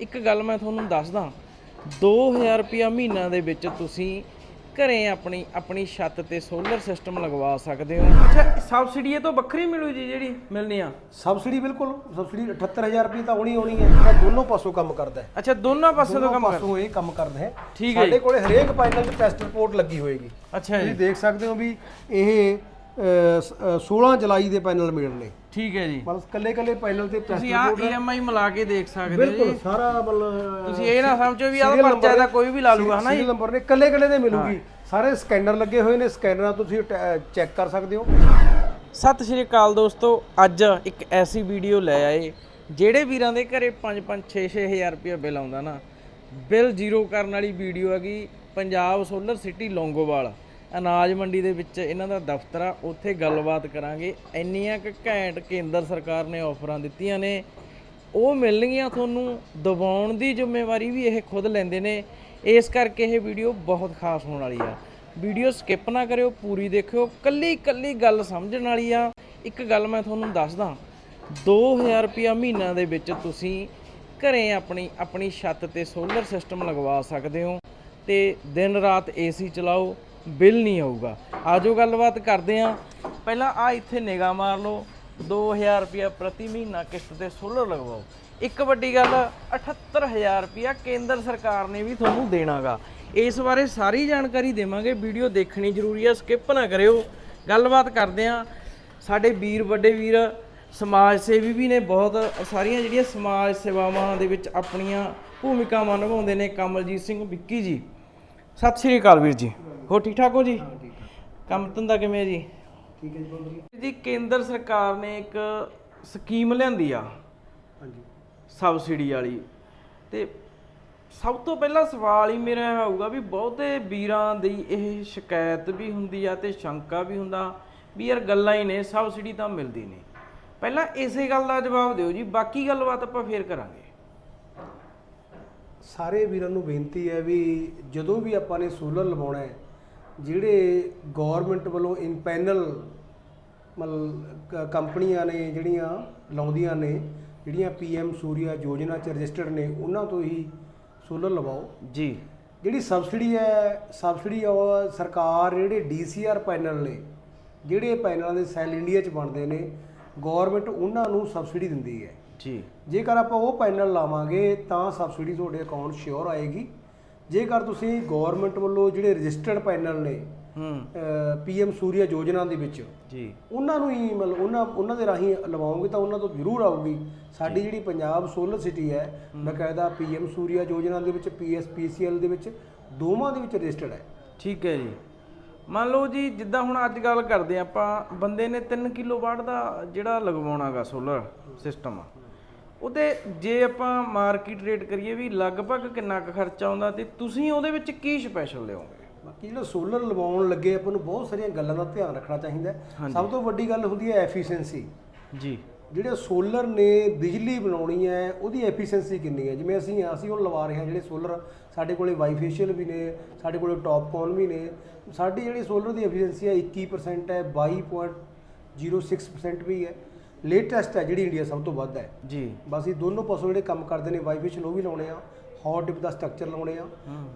ਇੱਕ ਗੱਲ ਮੈਂ ਤੁਹਾਨੂੰ ਦੱਸਦਾ। 2000 ਰੁਪਿਆ ਮਹੀਨਾ ਦੇ ਵਿੱਚ ਤੁਸੀਂ ਘਰੇ ਆਪਣੀ ਆਪਣੀ ਛੱਤ ਤੇ ਸੋਲਰ ਸਿਸਟਮ ਲਗਵਾ ਸਕਦੇ ਹੋ। ਅੱਛਾ ਸਬਸਿਡੀ ਇਹ ਤੋਂ ਵੱਖਰੀ ਮਿਲੂ ਜੀ ਜਿਹੜੀ ਮਿਲਣੀ ਆ? ਸਬਸਿਡੀ ਬਿਲਕੁਲ ਸਬਸਿਡੀ 78000 ਰੁਪਏ ਤਾਂ ਆਉਣੀ ਆਉਣੀ ਹੈ। ਇਹ ਦੋਨੋਂ ਪਾਸੋਂ ਕੰਮ ਕਰਦਾ ਹੈ। ਅੱਛਾ ਦੋਨਾਂ ਪਾਸੇ ਤੋਂ ਕੰਮ ਪਾਸੋਂ ਇਹ ਕੰਮ ਕਰਦਾ ਹੈ। ਠੀਕ ਹੈ। ਸਾਡੇ ਕੋਲੇ ਹਰੇਕ ਪੈਨਲ 'ਚ ਟੈਸਟ ਰਿਪੋਰਟ ਲੱਗੀ ਹੋਏਗੀ। ਅੱਛਾ ਤੁਸੀਂ ਜੀ ਦੇਖ ਸਕਦੇ ਹੋ ਵੀ ਇਹ 16 ਜੁਲਾਈ ਦੇ ਪੈਨਲ ਮਿਲਣੇ ਠੀਕ ਹੈ ਜੀ। ਮਤਲਬ ਕੱਲੇ ਕੱਲੇ ਪੈਨਲ ਤੇ ਤੁਸੀਂ ਆ। EMI ਮਿਲਾ ਕੇ ਦੇਖ ਸਕਦੇ ਹੋ ਬਿਲਕੁਲ ਸਾਰਾ ਮਤਲਬ ਤੁਸੀਂ ਇਹ ਨਾ ਸਮਝੋ ਵੀ ਆਹ ਪਰਚਾ ਦਾ ਕੋਈ ਵੀ ਲਾ ਲੂਗਾ ਹਨਾ ਸੀਰੀਅਲ ਨੰਬਰ ਨੇ ਕੱਲੇ ਕੱਲੇ ਦੇ ਮਿਲੂਗੀ। ਸਾਰੇ ਸਕੈਨਰ ਲੱਗੇ ਹੋਏ ਨੇ ਸਕੈਨਰਾਂ ਤੋਂ ਤੁਸੀਂ ਚੈੱਕ ਕਰ ਸਕਦੇ ਹੋ। ਸਤਿ ਸ਼੍ਰੀ ਅਕਾਲ ਦੋਸਤੋ ਅੱਜ ਇੱਕ ਐਸੀ ਵੀਡੀਓ ਲੈ ਆਏ ਜਿਹੜੇ ਵੀਰਾਂ ਦੇ ਘਰੇ 5-5 6-6000 ਰੁਪਏ ਬਿੱਲ ਆਉਂਦਾ ਨਾ। ਬਿੱਲ ਜ਼ੀਰੋ ਕਰਨ ਵਾਲੀ ਵੀਡੀਓ ਹੈਗੀ ਪੰਜਾਬ ਸੋਲਰ ਸਿਟੀ ਲੌਂਗੋਵਾਲ। ਅਨਾਜ ਮੰਡੀ ਦੇ ਵਿੱਚ ਇਹਨਾਂ ਦਾ ਦਫ਼ਤਰ ਆ, ਉੱਥੇ ਗੱਲਬਾਤ ਕਰਾਂਗੇ। ਇੰਨੀਆਂ ਕੁ ਘੈਂਟ ਕੇਂਦਰ ਸਰਕਾਰ ਨੇ ਆਫਰਾਂ ਦਿੱਤੀਆਂ ਨੇ। ਉਹ ਮਿਲਣਗੀਆਂ ਤੁਹਾਨੂੰ, ਦਬਾਉਣ ਦੀ ਜ਼ਿੰਮੇਵਾਰੀ ਵੀ ਇਹ ਖੁਦ ਲੈਂਦੇ ਨੇ। ਇਸ ਕਰਕੇ ਇਹ ਵੀਡੀਓ ਬਹੁਤ ਖਾਸ ਹੋਣ ਵਾਲੀ ਆ। ਵੀਡੀਓ ਸਕਿਪ ਨਾ ਕਰਿਓ, ਪੂਰੀ ਦੇਖਿਓ। ਕੱਲੀ ਕੱਲੀ ਗੱਲ ਸਮਝਣ ਵਾਲੀ ਆ। ਇੱਕ ਗੱਲ ਮੈਂ ਤੁਹਾਨੂੰ ਦੱਸਦਾ। 2000 ਰੁਪਿਆ ਮਹੀਨਾ ਦੇ ਵਿੱਚ ਤੁਸੀਂ ਘਰੇ ਆਪਣੀ ਆਪਣੀ ਛੱਤ ਤੇ ਸੋਲਰ ਸਿਸਟਮ ਲਗਵਾ ਸਕਦੇ ਹੋ। ਤੇ ਦਿਨ ਰਾਤ ਏਸੀ ਚਲਾਓ। ਬਿੱਲ ਨਹੀਂ ਆਊਗਾ। ਆਜੋ ਗੱਲਬਾਤ ਕਰਦੇ ਆ ਪਹਿਲਾਂ ਆ ਇੱਥੇ ਨਿਗਾਹ ਮਾਰ ਲਓ। 2000 ਰੁਪਿਆ ਪ੍ਰਤੀ ਮਹੀਨਾ ਕਿਸ਼ਤ ਤੇ ਸੋਲਰ ਲਗਵਾਓ। ਇੱਕ ਵੱਡੀ ਗੱਲ 78000 ਰੁਪਿਆ ਕੇਂਦਰ ਸਰਕਾਰ ਨੇ ਵੀ ਤੁਹਾਨੂੰ ਦੇਣਾਗਾ। ਇਸ ਬਾਰੇ ਸਾਰੀ ਜਾਣਕਾਰੀ ਦੇਵਾਂਗੇ। ਵੀਡੀਓ ਦੇਖਣੀ ਜ਼ਰੂਰੀ ਆ, ਸਕਿਪ ਨਾ ਕਰਿਓ। ਗੱਲਬਾਤ ਕਰਦੇ ਆ ਸਾਡੇ ਵੀਰ, ਵੱਡੇ ਵੀਰ, ਸਮਾਜ ਸੇਵੀ ਵੀ ਨੇ ਬਹੁਤ। ਸਾਰੀਆਂ ਜਿਹੜੀਆਂ ਸਮਾਜ ਸੇਵਾਵਾਂ ਦੇ ਵਿੱਚ ਆਪਣੀਆਂ ਭੂਮਿਕਾਵਾਂ ਨਿਭਾਉਂਦੇ ਨੇ, ਕਮਲਜੀਤ ਸਿੰਘ ਵਿੱਕੀ ਜੀ। ਸਤਿ ਸ਼੍ਰੀ ਅਕਾਲ ਵੀਰ ਜੀ। ਹੋ ਠੀਕ ਠਾਕ ਹੋ ਜੀ? ਕੰਮ ਧੰਦਾ ਕਿਵੇਂ ਹੈ ਜੀ? ਠੀਕ ਹੈ ਜੀ ਬਾਬੂ ਜੀ। ਜੀ ਕੇਂਦਰ ਸਰਕਾਰ ਨੇ ਇੱਕ ਸਕੀਮ ਲਿਆਂਦੀ ਆ। ਹਾਂਜੀ। ਸਬਸਿਡੀ ਵਾਲੀ। ਤੇ ਸਭ ਤੋਂ ਪਹਿਲਾਂ ਸਵਾਲ ਹੀ ਮੇਰਾ ਹੋਊਗਾ ਵੀ ਬਹੁਤੇ ਵੀਰਾਂ ਦੀ ਇਹ ਸ਼ਿਕਾਇਤ ਵੀ ਹੁੰਦੀ ਆ ਤੇ ਸ਼ੰਕਾ ਵੀ ਹੁੰਦਾ ਵੀ ਯਾਰ ਗੱਲਾਂ ਹੀ ਨੇ ਸਬਸਿਡੀ ਤਾਂ ਮਿਲਦੀ ਨਹੀਂ। ਪਹਿਲਾਂ ਇਸੇ ਗੱਲ ਦਾ ਜਵਾਬ ਦਿਓ ਜੀ ਬਾਕੀ ਗੱਲਬਾਤ ਆਪਾਂ ਫੇਰ ਕਰਾਂਗੇ। ਸਾਰੇ ਵੀਰਾਂ ਨੂੰ ਬੇਨਤੀ ਹੈ ਵੀ ਜਦੋਂ ਵੀ ਆਪਾਂ ਨੇ ਸੋਲਰ ਲਵਾਉਣਾ ਹੈ ਜਿਹੜੇ ਗਵਰਨਮੈਂਟ ਵੱਲੋਂ ਇਨ ਪੈਨਲ ਮਤਲਬ ਕੰਪਨੀਆਂ ਨੇ ਜਿਹੜੀਆਂ ਲਾਉਂਦੀਆਂ ਨੇ ਜਿਹੜੀਆਂ ਪੀਐਮ ਸੂਰਿਆ ਯੋਜਨਾ ਚ ਰਜਿਸਟਰਡ ਨੇ ਉਹਨਾਂ ਤੋਂ ਹੀ ਸੋਲਰ ਲਵਾਓ। ਜੀ। ਜਿਹੜੀ ਸਬਸਿਡੀ ਹੈ ਸਬਸਿਡੀ ਉਹ ਸਰਕਾਰ ਜਿਹੜੇ ਡੀਸੀਆਰ ਪੈਨਲ ਨੇ ਜਿਹੜੇ ਪੈਨਲਾਂ ਦੇ ਸੈੱਲ ਇੰਡੀਆ ਚ ਬਣਦੇ ਨੇ ਗਵਰਨਮੈਂਟ ਉਹਨਾਂ ਨੂੰ ਸਬਸਿਡੀ ਦਿੰਦੀ ਹੈ। ਜੀ। ਜੇਕਰ ਆਪਾਂ ਉਹ ਪੈਨਲ ਲਾਵਾਂਗੇ ਤਾਂ ਸਬਸਿਡੀ ਤੁਹਾਡੇ ਅਕਾਊਂਟ ਸ਼ੋਰ ਆਏਗੀ। ਜੇਕਰ ਤੁਸੀਂ ਗਵਰਨਮੈਂਟ ਵੱਲੋਂ ਜਿਹੜੇ ਰਜਿਸਟਰਡ ਪੈਨਲ ਨੇ ਹੂੰ। ਪੀਐਮ ਸੂਰਿਆ ਯੋਜਨਾ ਦੇ ਵਿੱਚ ਜੀ। ਉਹਨਾਂ ਨੂੰ ਹੀ ਮਤਲਬ ਉਹਨਾਂ ਉਹਨਾਂ ਦੇ ਰਾਹੀਂ ਲਵਾਓਗੇ ਤਾਂ ਉਹਨਾਂ ਤੋਂ ਜ਼ਰੂਰ ਆਊਗੀ। ਸਾਡੀ ਜਿਹੜੀ ਪੰਜਾਬ ਸੋਲਰ ਸਿਟੀ ਹੈ ਬਕਾਇਦਾ ਪੀਐਮ ਸੂਰਿਆ ਯੋਜਨਾ ਦੇ ਵਿੱਚ ਪੀਐਸਪੀਸੀਐਲ ਦੇ ਵਿੱਚ ਦੋਵਾਂ ਦੇ ਵਿੱਚ ਰਜਿਸਟਰਡ ਹੈ। ਠੀਕ ਹੈ ਜੀ। ਮੰਨ ਲਓ ਜੀ ਜਿੱਦਾਂ ਹੁਣ ਅੱਜ ਗੱਲ ਕਰਦੇ ਆਪਾਂ ਬੰਦੇ ਨੇ 3 ਕਿਲੋਵਾਟ ਦਾ ਜਿਹੜਾ ਲਗਵਾਉਣਾਗਾ ਸੋਲਰ ਸਿਸਟਮ ਉਹਦੇ ਜੇ ਆਪਾਂ ਮਾਰਕੀਟ ਰੇਟ ਕਰੀਏ ਵੀ ਲਗਭਗ ਕਿੰਨਾ ਕੁ ਖਰਚਾ ਆਉਂਦਾ ਤੇ ਤੁਸੀਂ ਉਹਦੇ ਵਿੱਚ ਕੀ ਸਪੈਸ਼ਲ ਲਿਓਗੇ ਬਾਕੀ ਜਿਹੜਾ ਸੋਲਰ ਲਵਾਉਣ ਲੱਗੇ ਆਪਾਂ ਨੂੰ ਬਹੁਤ ਸਾਰੀਆਂ ਗੱਲਾਂ ਦਾ ਧਿਆਨ ਰੱਖਣਾ ਚਾਹੀਦਾ ਹੈ। ਸਭ ਤੋਂ ਵੱਡੀ ਗੱਲ ਹੁੰਦੀ ਹੈ ਐਫੀਸ਼ੀਐਂਸੀ ਜੀ। ਜਿਹੜੇ ਸੋਲਰ ਨੇ ਬਿਜਲੀ ਬਣਾਉਣੀ ਹੈ ਉਹਦੀ ਐਫੀਸ਼ੀਐਂਸੀ ਕਿੰਨੀ ਹੈ? ਜਿਵੇਂ ਅਸੀਂ ਅਸੀਂ ਹੁਣ ਲਵਾ ਰਹੇ ਹਾਂ ਜਿਹੜੇ ਸੋਲਰ ਸਾਡੇ ਕੋਲੇ ਵਾਈਫੇਸ਼ੀਅਲ ਵੀ ਨੇ ਸਾਡੇ ਕੋਲੇ ਟੌਪਕੌਨ ਵੀ ਨੇ। ਸਾਡੀ ਜਿਹੜੀ ਸੋਲਰ ਦੀ ਐਫੀਸ਼ੀਐਂਸੀ ਹੈ 21% ਹੈ 22.06% ਵੀ ਹੈ। ਲੇਟੈਸਟ ਹੈ ਜਿਹੜੀ ਇੰਡੀਆ ਸਭ ਤੋਂ ਵੱਧ ਹੈ। ਜੀ। ਬਸ ਇਹ ਦੋਨੋਂ ਪਾਸੋਂ ਜਿਹੜੇ ਕੰਮ ਕਰਦੇ ਨੇ ਵਾਈਫੇਸ਼ੀਅਲ ਉਹ ਵੀ ਲਾਉਣੇ ਆ। ਹੌਟ ਡਿਪ ਦਾ ਸਟਰਕਚਰ ਲਾਉਣੇ ਆ।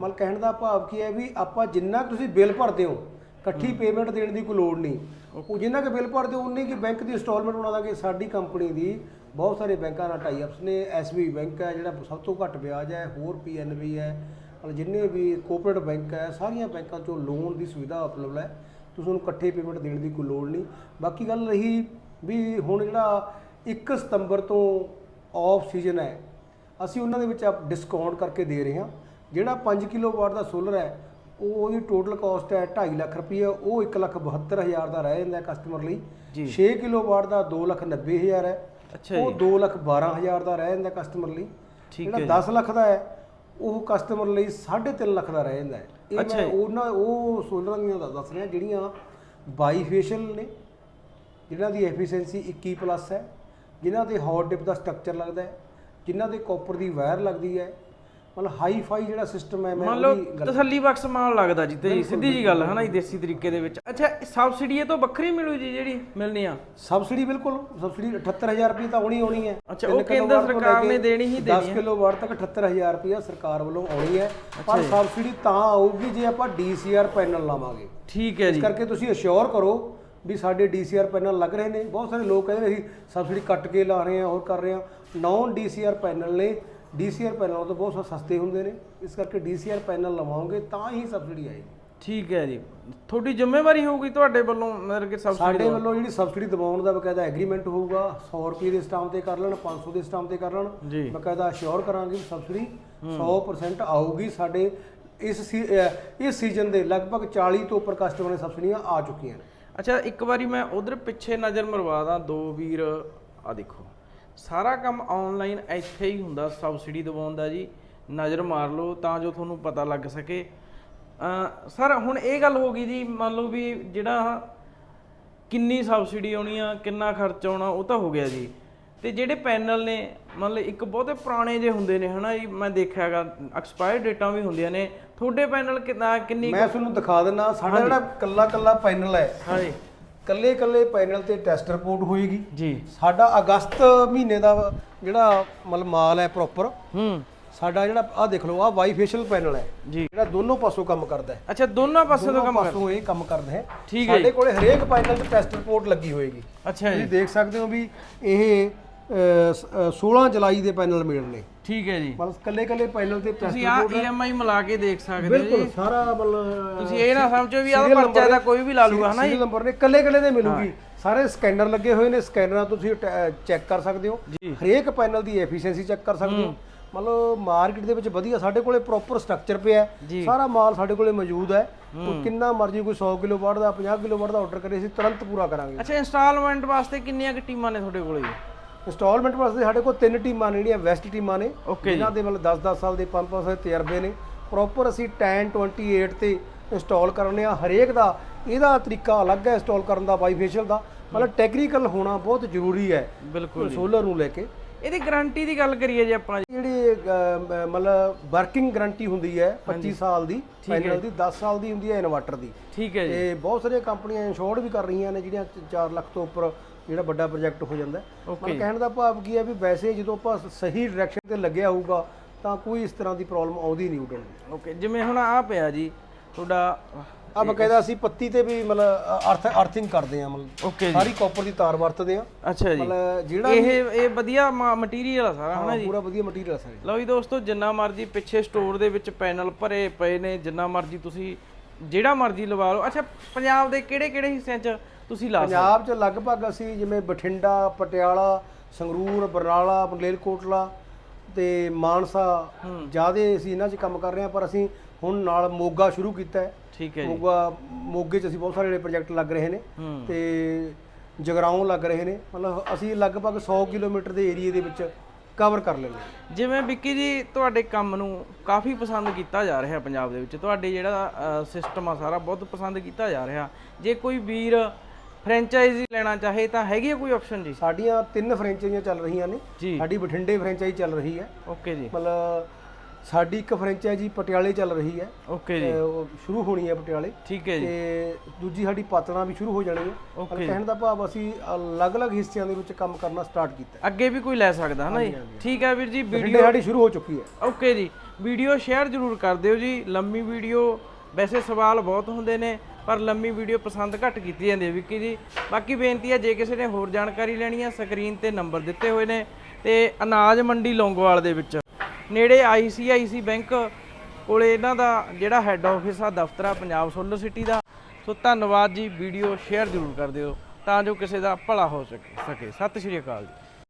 ਮਤਲਬ ਕਹਿਣ ਦਾ ਭਾਵ ਕੀ ਹੈ ਵੀ ਆਪਾਂ ਜਿੰਨਾ ਤੁਸੀਂ ਬਿੱਲ ਭਰਦੇ ਹੋ ਇਕੱਠੀ ਪੇਮੈਂਟ ਦੇਣ ਦੀ ਕੋਈ ਲੋੜ ਨਹੀਂ। ਉਹ ਜਿੰਨਾ ਕਿ ਬਿੱਲ ਭਰਦੇ ਹੋ ਉਨੀ ਕਿ ਬੈਂਕ ਦੀ ਇੰਸਟਾਲਮੈਂਟ ਬਣਾ ਦਾਂਗੇ। ਸਾਡੀ ਕੰਪਨੀ ਦੀ ਬਹੁਤ ਸਾਰੇ ਬੈਂਕਾਂ ਨਾਲ ਟਾਈ ਅਪਸ ਨੇ। ਐਸਬੀ ਬੈਂਕ ਹੈ ਜਿਹੜਾ ਸਭ ਤੋਂ ਘੱਟ ਵਿਆਜ ਹੈ ਹੋਰ ਪੀਐਨਬੀ ਹੈ ਮਤਲਬ ਜਿੰਨੇ ਵੀ ਕੋਆਪਰੇਟਿਵ ਬੈਂਕ ਹੈ ਸਾਰੀਆਂ ਬੈਂਕਾਂ ਚੋਂ ਲੋਨ ਦੀ ਸੁਵਿਧਾ ਉਪਲਬਧ ਹੈ। ਤੁਸੀਂ ਉਹਨੂੰ ਇਕੱਠੇ ਪੇਮੈਂਟ ਦੇਣ ਦੀ ਕੋਈ ਲੋੜ ਨਹੀਂ। ਬਾਕੀ ਗੱਲ ਰਹੀ ਵੀ ਹੁਣ ਜਿਹੜਾ 1 ਸਤੰਬਰ ਤੋਂ ਆਫ ਸੀਜ਼ਨ ਹੈ ਅਸੀਂ ਉਹਨਾਂ ਦੇ ਵਿੱਚ ਆਪ ਡਿਸਕਾਊਂਟ ਕਰਕੇ ਦੇ ਰਹੇ ਹਾਂ। ਜਿਹੜਾ 5 ਕਿਲੋਵਾਟ ਦਾ ਸੋਲਰ ਹੈ ਉਹ ਉਹਦੀ ਟੋਟਲ ਕਾਸਟ ਹੈ 2.5 ਲੱਖ ਰੁਪਏ ਉਹ 172000 ਦਾ ਰਹਿ ਜਾਂਦਾ ਕਸਟਮਰ ਲਈ। ਜੀ। 6 ਕਿਲੋਵਾਟ ਦਾ 290000 ਹੈ ਅੱਛਾ ਉਹ 212000 ਦਾ ਰਹਿ ਜਾਂਦਾ ਕਸਟਮਰ ਲਈ। ਠੀਕ ਜਿਹੜਾ 10 ਲੱਖ ਦਾ ਹੈ ਉਹ ਕਸਟਮਰ ਲਈ 3.5 ਲੱਖ ਦਾ ਰਹਿ ਜਾਂਦਾ ਹੈ। ਇਹ ਮੈਂ। ਉਹਨਾਂ ਉਹ ਸੋਲਰਾਂ ਦੀਆਂ ਦੱਸ ਰਿਹਾ ਜਿਹੜੀਆਂ ਬਾਈਫੇਸ਼ੀਅਲ ਨੇ ਜਿਨ੍ਹਾਂ ਦੀ ਐਫੀਸ਼ੀਐਂਸੀ 21 ਪਲੱਸ ਹੈ ਜਿਨ੍ਹਾਂ ਤੇ ਹੌਟ ਡਿਪ ਦਾ ਸਟਰਕਚਰ ਲੱਗਦਾ ਹੈ ਜਿਨ੍ਹਾਂ ਤੇ ਕਾਪਰ ਦੀ ਵਾਇਰ ਲੱਗਦੀ ਹੈ ਮਤਲਬ ਹਾਈ ਫਾਈ ਜਿਹੜਾ ਸਿਸਟਮ ਹੈ ਮੈਂ ਮੰਨ ਲਓ ਤਸੱਲੀ ਬਖਸ਼ ਮਾਲ ਲੱਗਦਾ ਜੀ ਤੇ ਸਿੱਧੀ ਜੀ ਗੱਲ ਹੈ ਨਾ ਜੀ ਦੇਸੀ ਤਰੀਕੇ ਦੇ ਵਿੱਚ। ਅੱਛਾ ਸਬਸਿਡੀ ਇਹ ਤੋਂ ਵੱਖਰੀ ਮਿਲੂ ਜੀ ਜਿਹੜੀ ਮਿਲਣੀ ਆ? ਸਬਸਿਡੀ ਬਿਲਕੁਲ ਸਬਸਿਡੀ 78000 ਰੁਪਏ ਤਾਂ ਆਉਣੀ ਆਉਣੀ ਹੈ। ਅੱਛਾ, ਉਹ ਕੇਂਦਰ ਸਰਕਾਰ ਨੇ ਕੇ ਦੇਣੀ ਹੀ 10 ਕਿਲੋ ਵਾਟ ਤੱਕ 78000 ਰੁਪਏ ਸਰਕਾਰ ਵੱਲੋਂ ਆਉਣੀ ਹੈ। ਪਰ ਸਬਸਿਡੀ ਤਾਂ ਆਊਗੀ ਜੇ ਆਪਾਂ ਡੀਸੀਆਰ ਪੈਨਲ ਲਾਵਾਂਗੇ। ਠੀਕ ਹੈ ਇਸ ਜੀ। ਕਰਕੇ ਤੁਸੀਂ ਅਸ਼ੋਰ ਕਰੋ ਵੀ ਸਾਡੇ ਡੀਸੀਆਰ ਪੈਨਲ ਲੱਗ ਰਹੇ ਨੇ। ਬਹੁਤ ਸਾਰੇ ਲੋਕ ਕਹਿੰਦੇ ਨੇ ਅਸੀਂ ਸਬਸਿਡੀ ਕੱਟ ਕੇ ਲਾ ਰਹੇ ਹਾਂ ਹੋਰ ਕਰ ਰਹੇ ਹਾਂ। ਨੌਨ ਡੀਸੀਆਰ ਪੈਨਲ ਨੇ। ਡੀਸੀਆਰ ਪੈਨਲ ਤੋਂ ਬਹੁਤ ਸਸਤੇ ਹੁੰਦੇ ਨੇ। ਇਸ ਕਰਕੇ ਡੀਸੀਆਰ ਪੈਨਲ ਲਵਾਓਗੇ ਤਾਂ ਹੀ ਸਬਸਿਡੀ ਆਏਗੀ। ਠੀਕ ਹੈ ਜੀ। ਤੁਹਾਡੀ ਜ਼ਿੰਮੇਵਾਰੀ ਹੋਊਗੀ ਤੁਹਾਡੇ ਵੱਲੋਂ ਮੇਰੇ ਕੇ ਸਬਸਿਡੀ ਸਾਡੇ ਵੱਲੋਂ ਜਿਹੜੀ ਸਬਸਿਡੀ ਦਿਵਾਉਣ ਦਾ ਬਕਾਇਦਾ ਐਗਰੀਮੈਂਟ ਹੋਊਗਾ 100 ਰੁਪਏ ਦੇ ਸਟਾਂਪ ਤੇ ਕਰ ਲੈਣ 500 ਦੇ ਸਟਾਂਪ ਤੇ ਕਰ ਲੈਣ। ਬਕਾਇਦਾ ਅਸ਼ੋਰ ਕਰਾਂਗੇ ਸਬਸਿਡੀ 100% ਆਊਗੀ। ਸਾਡੇ ਇਸ ਇਸ ਸੀਜ਼ਨ ਦੇ ਲਗਭਗ 40 ਤੋਂ ਉੱਪਰ ਕਸਟਮਰ ਨੇ ਸਬਸਿਡੀਆਂ ਆ ਚੁੱਕੀਆਂ ਨੇ। ਅੱਛਾ, ਇੱਕ ਵਾਰੀ ਮੈਂ ਉਧਰ ਪਿੱਛੇ ਨਜ਼ਰ ਮਰਵਾ ਦਾਂ ਦੋ ਵੀਰ ਆ ਦੇਖੋ। ਸਾਰਾ ਕੰਮ ਆਨਲਾਈਨ ਇੱਥੇ ਹੀ ਹੁੰਦਾ ਸਬਸਿਡੀ ਦਿਵਾਉਣ ਦਾ ਜੀ। ਨਜ਼ਰ ਮਾਰ ਲਓ ਤਾਂ ਜੋ ਤੁਹਾਨੂੰ ਪਤਾ ਲੱਗ ਸਕੇ। ਸਰ, ਹੁਣ ਇਹ ਗੱਲ ਹੋ ਗਈ ਜੀ, ਮੰਨ ਲਓ ਵੀ ਜਿਹੜਾ ਕਿੰਨੀ ਸਬਸਿਡੀ ਆਉਣੀ ਆ, ਕਿੰਨਾ ਖਰਚ ਆਉਣਾ, ਉਹ ਤਾਂ ਹੋ ਗਿਆ ਜੀ। ਤੇ ਜਿਹੜੇ ਪੈਨਲ ਨੇ ਮੰਨ ਲਓ ਇੱਕ ਬਹੁਤੇ ਪੁਰਾਣੇ ਜੇ ਹੁੰਦੇ ਨੇ ਹਨਾ ਜੀ ਮੈਂ ਦੇਖਿਆਗਾ ਐਕਸਪਾਇਰ ਡੇਟਾਂ ਵੀ ਹੁੰਦੀਆਂ ਨੇ। ਤੁਹਾਡੇ ਪੈਨਲ ਕਿੰਨਾ ਕਿੰਨੀ ਮੈਂ ਤੁਹਾਨੂੰ ਦਿਖਾ ਦਿੰਦਾ ਸਾਡਾ ਜਿਹੜਾ ਕੱਲਾ ਕੱਲਾ ਪੈਨਲ ਹੈ ਹਾਂਜੀ। ਕੱਲੇ ਕੱਲੇ ਪੈਨਲ ਤੇ ਟੈਸਟ ਰਿਪੋਰਟ ਹੋਏਗੀ। ਜੀ। ਸਾਡਾ ਅਗਸਤ ਮਹੀਨੇ ਦਾ ਜਿਹੜਾ ਮਤਲਬ ਮਾਲ ਹੈ ਪ੍ਰੋਪਰ ਹੂੰ। ਸਾਡਾ ਜਿਹੜਾ ਆਹ ਦੇਖ ਲਓ ਆਹ ਵਾਈਫੇਸ਼ੀਅਲ ਪੈਨਲ ਹੈ। ਜੀ। ਜਿਹੜਾ ਦੋਨੋਂ ਪਾਸੋਂ ਕੰਮ ਕਰਦਾ ਹੈ। ਅੱਛਾ ਦੋਨਾਂ ਪਾਸੇ ਤੋਂ ਕੰਮ ਕਰ ਪਾਸੋਂ ਇਹ ਕੰਮ ਕਰਦਾ ਹੈ। ਠੀਕ ਹੈ ਸਾਡੇ ਕੋਲੇ ਹਰੇਕ ਪੈਨਲ ਤੇ ਟੈਸਟ ਰਿਪੋਰਟ ਲੱਗੀ ਹੋਏਗੀ। ਅੱਛਾ ਜੀ। ਤੁਸੀਂ ਦੇਖ ਸਕਦੇ ਹੋ ਵੀ ਇਹ 16 ਜੁਲਾਈ ਦੇ ਪੈਨਲ ਮਿਲਣੇ ਠੀਕ ਹੈ ਜੀ। ਮਤਲਬ ਕੱਲੇ ਕੱਲੇ ਪੈਨਲ ਤੇ ਤੁਸੀਂ ਆ EMI ਮਿਲਾ ਕੇ ਦੇਖ ਸਕਦੇ ਹੋ ਜੀ। ਬਿਲਕੁਲ ਸਾਰਾ ਮਤਲਬ ਤੁਸੀਂ ਇਹ ਨਾ ਸਮਝੋ ਵੀ ਆਹ ਪਰਚਾ ਦਾ ਕੋਈ ਵੀ ਲਾ ਲੂਗਾ ਹਨਾ ਸੀਰੀਅਲ ਨੰਬਰ ਨੇ ਕੱਲੇ ਕੱਲੇ ਦੇ ਮਿਲੂਗੀ। ਸਾਰੇ ਸਕੈਨਰ ਲੱਗੇ ਹੋਏ ਨੇ ਸਕੈਨਰਾਂ ਤੁਸੀਂ ਚੈੱਕ ਕਰ ਸਕਦੇ ਹੋ। ਹਰੇਕ ਪੈਨਲ ਦੀ ਐਫੀਸ਼ੀਐਂਸੀ ਚੈੱਕ ਕਰ ਸਕਦੇ ਹੋ। ਮਤਲਬ ਮਾਰਕੀਟ ਦੇ ਵਿੱਚ ਵਧੀਆ ਸਾਡੇ ਕੋਲੇ ਪ੍ਰੋਪਰ ਸਟਰਕਚਰ ਪਿਆ। ਸਾਰਾ ਮਾਲ ਸਾਡੇ ਕੋਲੇ ਮੌਜੂਦ ਹੈ। ਕੋਈ ਕਿੰਨਾ ਮਰਜ਼ੀ ਕੋਈ 100 ਕਿਲੋ ਵਾਟ ਦਾ 50 ਕਿਲੋ ਵਾਟ ਦਾ ਆਰਡਰ ਕਰੇ ਅਸੀਂ ਤੁਰੰਤ ਪੂਰਾ ਕਰਾਂਗੇ। ਅੱਛਾ ਇੰਸਟਾਲਮੈਂਟ ਵਾਸਤੇ ਕਿੰਨੀਆਂ ਕੁ ਟੀਮਾਂ ਨੇ ਤੁਹਾਡੇ ਕੋਲ? ਜੀ ਇੰਸਟਾਲਮੈਂਟ ਵਾਸਤੇ ਸਾਡੇ ਕੋਲ ਤਿੰਨ ਟੀਮਾਂ ਨੇ ਜਿਹੜੀਆਂ ਵੈਸਟ ਟੀਮਾਂ ਨੇ Okay ਜਿਨ੍ਹਾਂ ਦੇ ਮਤਲਬ 10-10 ਸਾਲ ਦੇ 5-5 ਸਾਲ ਦੇ ਤਜਰਬੇ ਨੇ। ਪ੍ਰੋਪਰ ਅਸੀਂ 10 28 ਤੇ ਇੰਸਟਾਲ ਕਰਨੇ ਆ ਹਰੇਕ ਦਾ ਇਹਦਾ ਤਰੀਕਾ ਅਲੱਗ ਹੈ ਇੰਸਟਾਲ ਕਰਨ ਦਾ ਬਾਈਫੇਸ਼ੀਅਲ ਦਾ। ਮਤਲਬ ਟੈਕਨੀਕਲ ਹੋਣਾ ਬਹੁਤ ਜ਼ਰੂਰੀ ਹੈ ਬਿਲਕੁਲ ਸੋਲਰ ਨੂੰ ਲੈ ਕੇ। ਇਹਦੀ ਗਾਰੰਟੀ ਦੀ ਗੱਲ ਕਰੀਏ ਜੇ ਆਪਾਂ ਜਿਹੜੀ ਅਹ, ਮ- ਮਤਲਬ ਵਰਕਿੰਗ ਗਾਰੰਟੀ ਹੁੰਦੀ ਹੈ 25 ਸਾਲ ਦੀ ਪੈਨਲ ਦੀ 10 ਸਾਲ ਦੀ ਹੁੰਦੀ ਹੈ ਇਨਵਰਟਰ ਦੀ। ਠੀਕ ਹੈ ਜੀ। ਤੇ ਬਹੁਤ ਸਾਰੀਆਂ ਕੰਪਨੀਆਂ ਇੰਸ਼ੋਰਡ ਵੀ ਕਰ ਰਹੀਆਂ ਨੇ ਜਿਹੜੀਆਂ 4 ਲੱਖ ਤੋਂ ਉੱਪਰ ਜਿਹੜਾ ਵੱਡਾ ਪ੍ਰੋਜੈਕਟ ਹੋ ਜਾਂਦਾ ਮਤਲਬ ਕਹਿਣ ਦਾ ਭਾਵ ਕੀ ਹੈ ਵੀ ਵੈਸੇ ਜਦੋਂ ਆਪਾਂ ਸਹੀ ਡਾਇਰੈਕਸ਼ਨ ਤੇ ਲੱਗਿਆ ਹੋਊਗਾ ਤਾਂ ਕੋਈ ਇਸ ਤਰ੍ਹਾਂ ਦੀ ਪ੍ਰੋਬਲਮ ਆਉਂਦੀ ਨਹੀਂ ਉਡਣ ਦੀ। ਓਕੇ ਜਿਵੇਂ ਹੁਣ ਆ ਪਿਆ ਜੀ ਤੁਹਾਡਾ ਆ ਬਕਾਇਦਾ ਅਸੀਂ ਪੱਤੀ ਤੇ ਵੀ ਮਤਲਬ ਅਰਥ ਅਰਥਿੰਗ ਕਰਦੇ ਆ ਮਤਲਬ ਓਕੇ ਸਾਰੀ ਕਾਪਰ ਦੀ ਤਾਰ ਵਰਤਦੇ ਆ ਅੱਛਾ ਜੀ। ਮਤਲਬ ਜਿਹੜਾ ਇਹ ਇਹ ਵਧੀਆ ਮਟੀਰੀਅਲ ਆ ਸਾਰਾ ਹਨਾ ਜੀ? ਪੂਰਾ ਵਧੀਆ ਮਟੀਰੀਅਲ ਆ ਸਾਰੇ। ਲਓ ਜੀ ਦੋਸਤੋ ਜਿੰਨਾ ਮਰਜ਼ੀ ਪਿੱਛੇ ਸਟੋਰ ਦੇ ਵਿੱਚ ਪੈਨਲ ਭਰੇ ਪਏ ਨੇ ਜਿੰਨਾ ਮਰਜ਼ੀ ਤੁਸੀਂ ਜਿਹੜਾ ਮਰਜ਼ੀ ਲਵਾ ਲਓ। ਅੱਛਾ ਪੰਜਾਬ ਦੇ ਕਿਹੜੇ ਕਿਹੜੇ ਹਿੱਸਿਆਂ 'ਚ ਤੁਸੀਂ ਲਾ ਸਕਦੇ? ਪੰਜਾਬ 'ਚ ਲਗਭਗ ਅਸੀਂ ਜਿਵੇਂ ਬਠਿੰਡਾ ਪਟਿਆਲਾ ਸੰਗਰੂਰ ਬਰਨਾਲਾ ਮਲੇਰਕੋਟਲਾ ਤੇ ਮਾਨਸਾ ਜਿਆਦੇ ਅਸੀਂ ਇਹਨਾਂ 'ਚ ਕੰਮ ਕਰ ਰਹੇ ਹਾਂ ਪਰ ਅਸੀਂ ਹੁਣ ਨਾਲ ਮੋਗਾ ਸ਼ੁਰੂ ਕੀਤਾ ਹੈ। ਠੀਕ ਹੈ ਜੀ। ਮੋਗਾ ਮੋਗੇ 'ਚ ਅਸੀਂ ਬਹੁਤ ਸਾਰੇ ਜਿਹੜੇ ਪ੍ਰੋਜੈਕਟ ਲੱਗ ਰਹੇ ਨੇ ਤੇ ਜਗਰਾਉਂ ਲੱਗ ਰਹੇ ਨੇ। ਮਤਲਬ ਅਸੀਂ ਲਗਭਗ 100 ਕਿਲੋਮੀਟਰ ਦੇ ਏਰੀਆ ਦੇ ਵਿੱਚ ਕਵਰ ਕਰ ਲੈਂਦੇ। ਜਿਵੇਂ ਵਿੱਕੀ ਜੀ ਤੁਹਾਡੇ ਕੰਮ ਨੂੰ ਕਾਫੀ ਪਸੰਦ ਕੀਤਾ ਜਾ ਰਿਹਾ ਪੰਜਾਬ ਦੇ ਵਿੱਚ। ਤੁਹਾਡੇ ਜਿਹੜਾ ਸਿਸਟਮ ਆ ਸਾਰਾ ਬਹੁਤ ਪਸੰਦ ਕੀਤਾ ਜਾ ਰਿਹਾ। ਜੇ ਕੋਈ ਵੀਰ ਫਰੈਂਚਾਈਜ਼ੀ ਲੈਣਾ ਚਾਹੇ ਤਾਂ ਹੈਗੀ ਹੈ ਕੋਈ ਆਪਸ਼ਨ ਜੀ? ਸਾਡੀਆਂ ਤਿੰਨ ਫਰੈਂਚਾਈਜ਼ੀਆਂ ਚੱਲ ਰਹੀਆਂ ਨੇ। ਜੀ। ਸਾਡੀ ਬਠਿੰਡੇ ਫਰੈਂਚਾਈਜ਼ੀ ਚੱਲ ਰਹੀ ਹੈ। ਓਕੇ ਜੀ। ਮਤਲਬ ਸਾਡੀ ਇੱਕ ਫਰੈਂਚਾਈਜ਼ੀ ਪਟਿਆਲੇ ਚੱਲ ਰਹੀ ਹੈ। ਓਕੇ ਜੀ। ਉਹ ਸ਼ੁਰੂ ਹੋਣੀ ਹੈ ਪਟਿਆਲੇ। ਠੀਕ ਹੈ ਜੀ। ਤੇ ਦੂਜੀ ਸਾਡੀ ਪਾਤਣਾ ਵੀ ਸ਼ੁਰੂ ਹੋ ਜਾਣੀ ਹੈ Okay. ਕਹਿਣ ਦਾ ਭਾਵ ਅਸੀਂ ਅਲੱਗ-ਅਲੱਗ ਹਿੱਸਿਆਂ ਦੇ ਵਿੱਚ ਕੰਮ ਕਰਨਾ ਸਟਾਰਟ ਕੀਤਾ। ਹੈ ਅੱਗੇ ਵੀ ਕੋਈ ਲੈ ਸਕਦਾ ਹੈ ਨਾ ਜੀ ਠੀਕ ਹੈ ਵੀਰ ਜੀ ਵੀਡੀਓ ਸਾਡੀ ਸ਼ੁਰੂ ਹੋ ਚੁੱਕੀ ਹੈ। ਓਕੇ ਜੀ। ਵੀਡੀਓ ਸ਼ੇਅਰ ਜ਼ਰੂਰ ਕਰ ਦਿਓ ਜੀ। ਲੰਮੀ ਵੀਡੀਓ ਵੈਸੇ ਸਵਾਲ ਬਹੁਤ ਹੁੰਦੇ ਨੇ ਪਰ ਲੰਮੀ ਵੀਡੀਓ ਪਸੰਦ ਘੱਟ ਕੀਤੀ ਜਾਂਦੀ ਹੈ ਵਿੱਕੀ ਜੀ। ਬਾਕੀ ਬੇਨਤੀ ਹੈ ਜੇ ਕਿਸੇ ਨੇ ਹੋਰ ਜਾਣਕਾਰੀ ਲੈਣੀ ਹੈ ਸਕਰੀਨ ਤੇ ਨੰਬਰ ਦਿੱਤੇ ਹੋਏ ਨੇ ਤੇ ਅਨਾਜ ਮੰਡੀ ਲੌਂਗੋਵਾਲ ਦੇ ਵਿੱਚ। ਨੇੜੇ ਆਈਸੀਆਈਸੀ ਬੈਂਕ ਕੋਲੇ ਇਹਨਾਂ ਦਾ ਜਿਹੜਾ ਹੈੱਡ ਆਫਿਸ ਆ, ਦਫ਼ਤਰ ਆ, ਪੰਜਾਬ ਸੋਲਰ ਸਿਟੀ ਦਾ। ਸੋ ਧੰਨਵਾਦ ਜੀ, ਵੀਡੀਓ ਸ਼ੇਅਰ ਜ਼ਰੂਰ ਕਰ ਦਿਓ ਤਾਂ ਜੋ ਕਿਸੇ ਦਾ ਭਲਾ ਹੋ ਸਕੇ ਸਕੇ। ਸਤਿ ਸ਼੍ਰੀ ਅਕਾਲ ਜੀ।